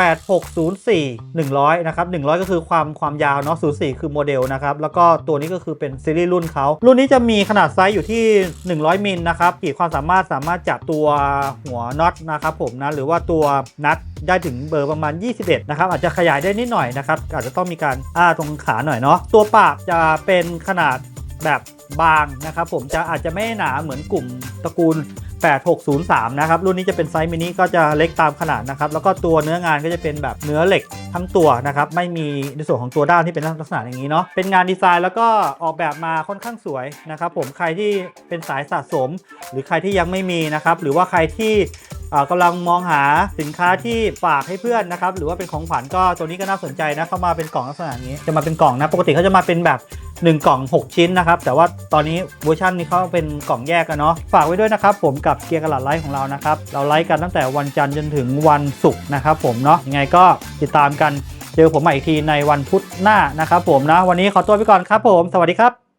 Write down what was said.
8604 100 นะครับ 100 ก็คือความความยาวเนาะ04 คือโมเดลนะครับ แล้วก็ตัวนี้ก็คือเป็นซีรีส์รุ่นเขา รุ่นนี้จะมีขนาดไซส์อยู่ที่ 100 มิลนะครับขีดความสามารถสามารถจับตัวหัวน็อตนะครับผมนะ หรือว่าตัวนัทได้ถึงเบอร์ประมาณ 21 นะครับ อาจจะขยายได้นิดหน่อยนะครับ อาจจะต้องมีการอ้าตรงขาหน่อยเนาะ ตัวปากจะเป็นขนาดแบบบางนะครับผมจะอาจจะไม่หนาเหมือนกลุ่มตระกูล 8603 นะครับ รุ่นนี้จะเป็นไซส์มินิก็จะเล็กตามขนาดนะครับ แล้วก็ตัวเนื้องานก็จะเป็นแบบเนื้อเหล็กทั้งตัวนะครับ ไม่มีในส่วนของตัวด้านที่เป็นลักษณะอย่างนี้เนาะ เป็นงานดีไซน์แล้วก็ออกแบบมาค่อนข้างสวยนะครับผม ใครที่เป็นสายสะสม หรือใครที่ยังไม่มีนะครับ หรือว่าใครที่กำลังมองหาสินค้าที่ฝากให้เพื่อนนะครับ หรือว่าเป็นของขวัญก็ตัวนี้ก็น่าสนใจนะเข้ามาเป็นกล่องลักษณะนี้จะมาเป็นกล่องนะปกติเขาจะมาเป็นแบบ 1 กล่อง 6 ชิ้นนะครับ แต่ว่าตอนนี้เวอร์ชันนี้เขาเป็นกล่องแยกกันเนาะฝากไว้ด้วยนะครับผมกับเกียร์กระดาษไลฟ์ของเรานะครับ เราไลฟ์กันตั้งแต่วันจันทร์จนถึงวันศุกร์นะครับผมเนาะยังไงก็ติดตามกันเจอผมใหม่อีกทีในวันพุธหน้านะครับผมนะ วันนี้ขอตัวไปก่อนครับผม สวัสดีครับ